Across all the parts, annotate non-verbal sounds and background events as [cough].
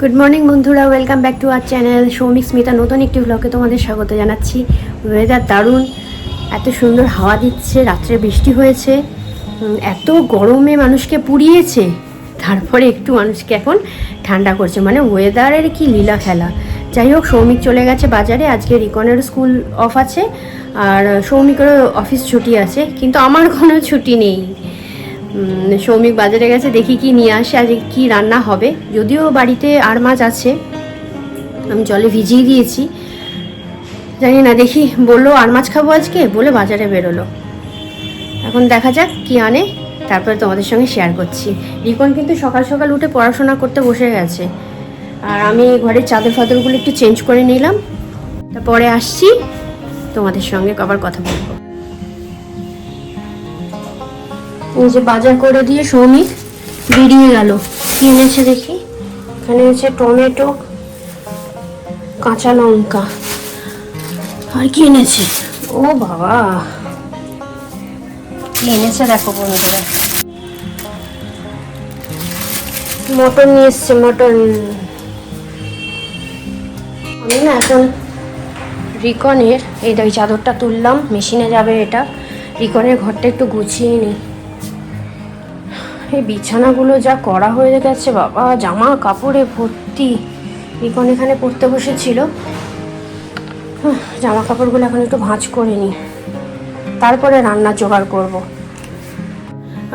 Good morning বন্ধুরা। Welcome back to our channel Soumik Smita নতুন একটি ব্লগে তোমাদের স্বাগত জানাচ্ছি। ওয়েদার দারুণ। এত সুন্দর হাওয়া দিচ্ছে, রাত্রে বৃষ্টি হয়েছে। এত গরমে মানুষকে পুড়িয়েছে। তারপরে একটু মানুষকে এখন ঠান্ডা করছে। মানে ওয়েদারের কি লীলা খেলা। যাই হোক সৌমিক চলে গেছে বাজারে। আজকে রিকনের স্কুল অফ আছে। আর সৌমিকেরও অফিস ছুটি আছে। কিন্তু আমার কোনো ছুটি নেই। সৌমিক বাজারে গেছে, দেখি কি নিয়ে আসে আজকে কি রান্না হবে। যদিও বাড়িতে আর মাছ আছে, আমি জলে ভিজিয়ে দিয়েছি। জানি না, দেখি বলল, আর মাছ খাব আজকে? বলে বাজারে বেরোলো। এখন দেখা যাক কি আনে, তারপরে তোমাদের সঙ্গে শেয়ার করছি। রিকন কিন্তু সকাল সকাল উঠে পড়াশোনা করতে বসে গেছে। আর আমি ঘরের চাদর ফাদরগুলো একটু চেঞ্জ করে নিলাম। তারপরে আসছি, তোমাদের সঙ্গে আবার কথা বলব। এই যে বাজার করে দিয়ে সৌমিক বেরিয়ে গেল। কি এনেছে দেখি? এখানে হচ্ছে টমেটো কাঁচা লঙ্কা। আর কি এনেছে? ও বাবা। কি এনেছে দেখো বন্ধুরা। মটন নিয়ে এসছে মটন। আমি না এখন রিকনের এই দেখি চাদরটা তুললাম মেশিনে যাবে এটা। রিকনের ঘরটা একটু গুছিয়ে নিই এই বিছানাগুলো যা করা হয়ে গেছে বাবা, জামা কাপড়ে ভর্তি। রিকন এখানে পড়তে বসেছিল। জামা কাপড়গুলো এখন একটু ভাঁজ করে নিই তারপরে রান্না জোগাড় করব।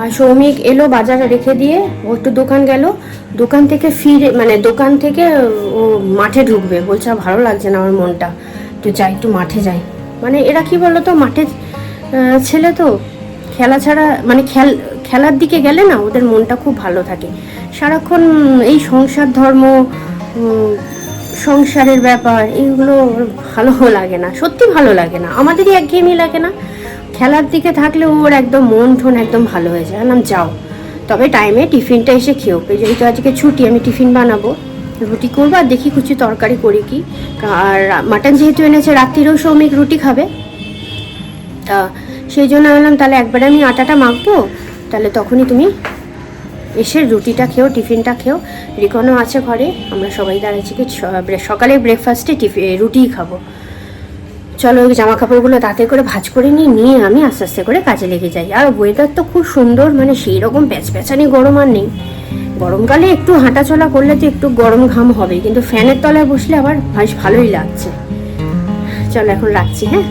আর সৌমিক এলো বাজারে রেখে দিয়ে, ও একটু দোকান গেল। দোকান থেকে ফিরে মানে দোকান থেকে ও মাঠে ঢুকবে। বলছে ভালো লাগছে না আমার মনটা। তো যাই একটু মাঠে যাই। মানে এরা কি বলো তো মাঠে ছেলে তো, খেলা ছাড়া মানে খেল খেলার দিকে গেলে না ওদের মনটা খুব ভালো থাকে। সারাক্ষণ এই সংসার ধর্ম সংসারের ব্যাপার এইগুলো ওর ভালো লাগে না, সত্যি ভালো লাগে না। আমাদেরই একঘেয়েমি লাগে না। খেলার দিকে থাকলে ওর একদম মন ঠন একদম ভালো হয়ে যায়। নাম যাও। তবে টাইমে টিফিনটা এসে খেয়েও যেহেতু আজকে ছুটি, আমি টিফিন বানাবো। রুটি করব আর দেখি কিছু তরকারি করি কি। আর মাটন যেহেতু এনেছে, রাত্রিরেও সৌমিক রুটি খাবে। তা সেই জন্য বললাম, তাহলে একবারে আমি আটাটা মাখবো। তাহলে তখনই তুমি এসে রুটিটা খেও, টিফিনটা খেও। রিকনও আছে ঘরে, আমরা সবাই দাঁড়াচ্ছি কি সকালে ব্রেকফাস্টে টিফি রুটিই খাব। চলো ওই জামা কাপড়গুলো তাতে করে ভাজ করে নিই নিয়ে আমি আস্তে আস্তে করে কাজে লেগে যাই। আর ওয়েদার তো খুব সুন্দর মানে সেই রকম প্যাচপ্যাচানি গরম আর নেই। গরমকালে একটু হাঁটাচলা করলে তো একটু গরম ঘাম হবে কিন্তু ফ্যানের তলায় বসলে আবার বেশ ভালোই লাগছে। চলো এখন রাখছি হ্যাঁ?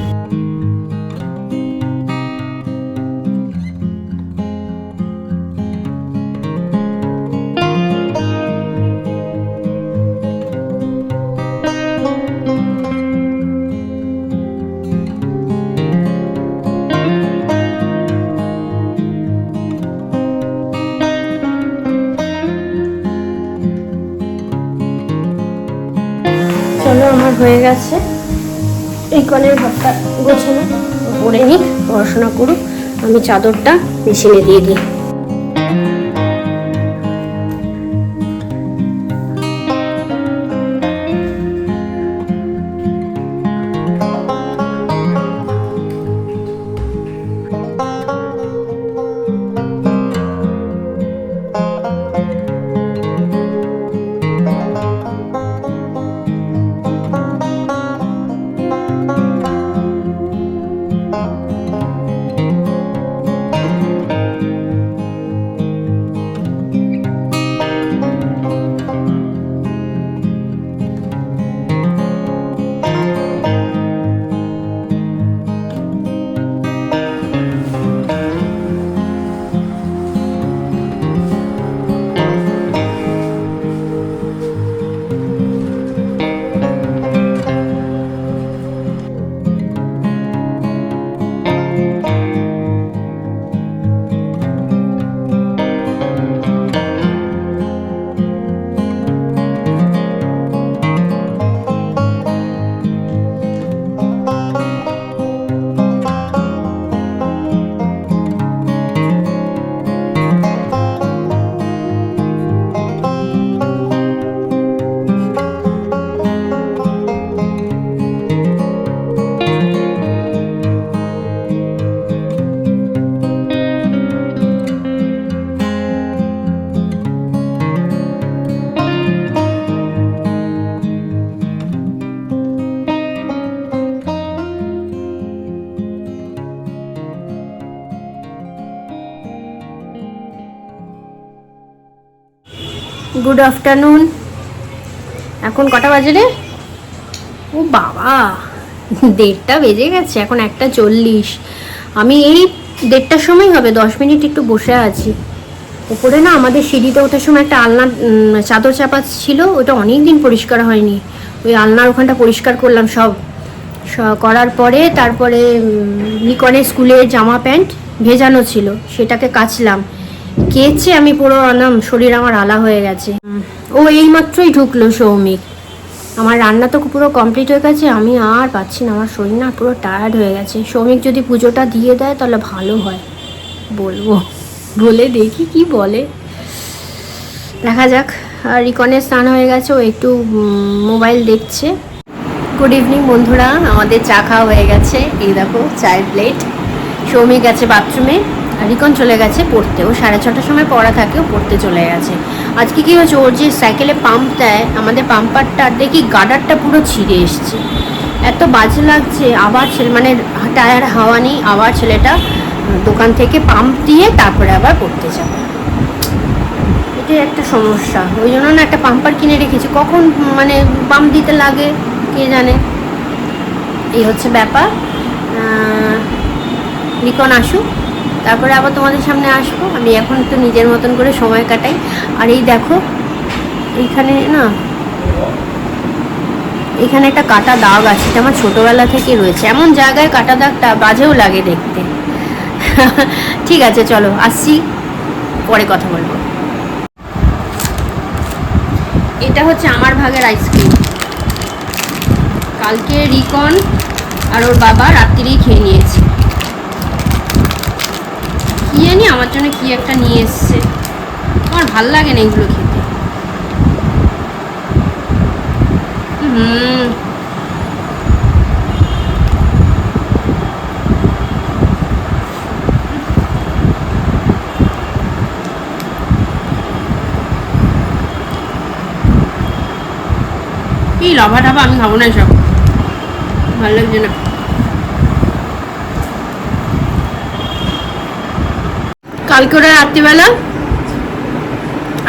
হয়ে গেছে। এই কলের ঘরটা গোছানো পড়ে নিক, পড়াশোনা করুক, আমি চাদরটা মেশিনে দিয়ে দিই। গুড আফটারনুন এখন কটা বাজে রে? ও বাবা, দেড়টা বেজে গেছে, এখন একটা চল্লিশ। আমি এই দেড়টার সময় হবে, দশ মিনিট একটু বসে আছি। উপরে না আমাদের সিঁড়িতে ওঠার সময় একটা আলনা চাদর চাপা ছিল, ওটা অনেক দিন পরিষ্কার হয়নি। ওই আলনার ওখানটা পরিষ্কার করলাম সব। করার পরে তারপরে নিকনের স্কুলের জামা প্যান্ট ভেজানো ছিল, সেটাকে কাচলাম। কেচে আমি পুরো আনাম শরীর আমার আলা হয়ে গেছে। ও এইমাত্রই ঢুকলো সৌমিক। আমার রান্না তো পুরো কমপ্লিট হয়ে গেছে, আমি আর পাচ্ছি না, আমার শরীর না পুরো টায়ার্ড হয়ে গেছে। সৌমিক যদি পুজোটা দিয়ে দেয় তাহলে ভালো হয়, বলব। বলে দেখি কি বলে। দেখা যাক, আর রিকনের স্নান হয়ে গেছে, ও একটু মোবাইল দেখছে। গুড ইভিনিং বন্ধুরা, আমাদের চা খাওয়া হয়ে গেছে। এই দেখো, চায়ের প্লেট সৌমিক গেছে বাথরুমে রিকন চলে গেছে পড়তে। ও সাড়ে ছটার সময় পড়া থাকে, ও পড়তে চলে গেছে। আজকে কি হয়েছে? ওর যে সাইকেলে পাম্প দেয়, আমাদের পাম্পারটা দেখি গার্ডারটা পুরো ছিঁড়ে এসছে। এত বাজে লাগছে, আবার ছেলে মানে টায়ার হাওয়া নেই, আবার ছেলেটা দোকান থেকে পাম্প দিয়ে তারপরে আবার পড়তে যাবে। এটাই একটা সমস্যা। ওই জন্য না একটা পাম্পার কিনে রেখেছি। কখন মানে পাম্প দিতে লাগে, কে জানে? এই হচ্ছে ব্যাপার। লিখন আসুক। তারপরে আবার তোমাদের সামনে আসব। আমি এখন একটু নিজের মতন করে সময় কাটাই। আর এই দেখো, এইখানে না, এখানে একটা কাটা দাগ আছে, এটা আমার ছোটোবেলা থেকে রয়েছে। এমন জায়গায় কাটা দাগটা বাজেও লাগে দেখতে। [laughs] ঠিক আছে, চলো, আসছি। পরে কথা বলব। এটা হচ্ছে আমার ভাগের আইসক্রিম। কালকে রিকন আর ওর বাবা রাত্রিরেই খেয়ে নিয়েছে। জানি আমার জন্য কি একটা নিয়ে এসছে। আমার ভালো লাগে না এগুলো খেতে। হুম। কি লাভা টাভা আমি খাব না সব ভালো লাগছে না। কালকে ওরা রাত্রিবেলা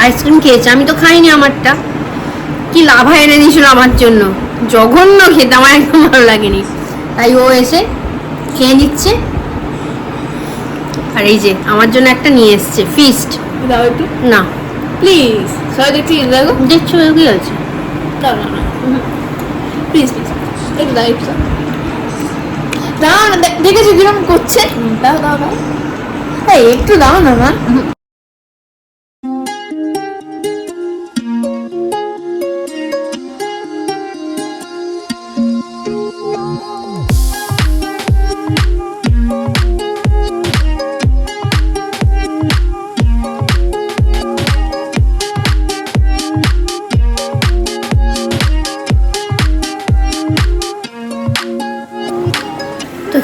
আইসক্রিম খেয়েছে। আমি তো খাইনি আমারটা। কি লাভা এনে দিয়েছিল আমার জন্য। জঘন্য খেতে আমার একদম ভালো লাগেনি। তাই ও এসে খেয়ে নিচ্ছে। আর এই যে আমার জন্য একটা নিয়ে এসছে। ফিস্ট দাও একটু। না। প্লিজ সবাই একটু দেখো। দেখছ কি আছে। দাও না না। প্লিজ প্লিজ একটু দাও একটু দাও। দেখেছ কীরকম করছে? দাও দাও দাও। একটু দাও না মা।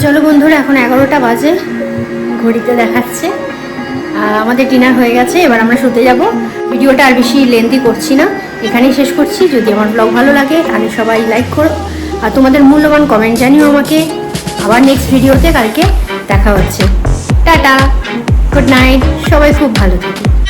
চলো বন্ধুরা এখন এগারোটা বাজে। ঘড়িতে দেখাচ্ছে। আমাদের ডিনার হয়ে গেছে, এবার আমরা শুতে যাব। ভিডিওটা আর বেশি লেন্দি করছি না। এখানেই শেষ করছি। যদি আমার ব্লগ ভালো লাগে, তাহলে সবাই লাইক করো। আর তোমাদের মূল্যবান কমেন্ট জানিও আমাকে। আবার নেক্সট ভিডিওতে কালকে দেখা হচ্ছে। টাটা গুড নাইট সবাই খুব ভালো থাকে।